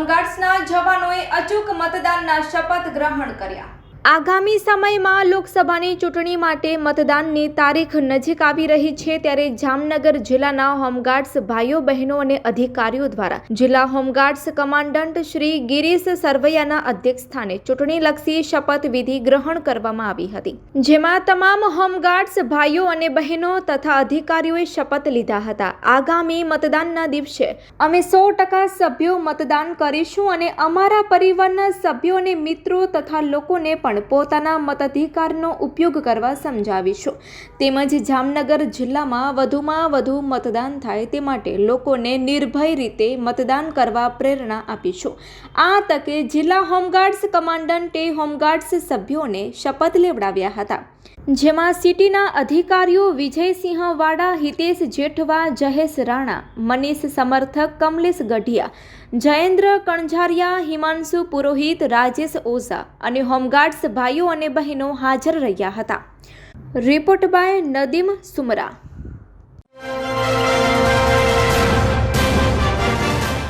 હોમગાર્ડ્સના જવાનોએ અચૂક મતદાનના શપથ ગ્રહણ કર્યા. આગામી સમયમાં લોકસભાની ચૂંટણી માટે મતદાનની તારીખ નજીક આવી રહી છે ત્યારે જામનગર જિલ્લાના હોમગાર્ડ્સ ભાઈઓ બહેનો અને અધિકારીઓ દ્વારા જિલ્લા home guards commandant Shri Girish સરવૈયાના અધ્યક્ષસ્થાને ચૂંટણીલક્ષી શપથવિધિ ગ્રહણ કરવામાં આવી હતી, જેમાં તમામ હોમગાર્ડ્સ ભાઈઓ અને બહેનો તથા અધિકારીઓએ શપથ લીધા હતા. આગામી મતદાનના દિવસે અમે સો ટકા સભ્યો મતદાન કરીશું અને અમારા પરિવારના સભ્યો અને મિત્રો તથા લોકોને પણ પોતાના મતાધિકારનો ઉપયોગ કરવા સમજાવીશું. તેમજ જામનગર જિલ્લામાં વધુમાં વધુ મતદાન થાય તે માટે લોકોને નિર્ભય રીતે મતદાન કરવા પ્રેરણા આપીશું. આ તકે જિલ્લા હોમગાર્ડ્સ કમાન્ડન્ટે હોમગાર્ડ્સ સભ્યોને શપથ લેવડાવ્યા હતા. જેમાં સિટીના અધિકારીઓ વિજયસિંહ વાડા, હિતેશ જેઠવા જહેશ રાણા, મનીષ સમર્થક કમલેશ ગઢિયા, જયેન્દ્ર કણઝારિયા, હિમાંશુ પુરોહિત, રાજેશ ઓઝા અને હોમગાર્ડ્સ ભાઈઓ અને બહેનો હાજર રહ્યા હતા. Report by Nadeem Sumra.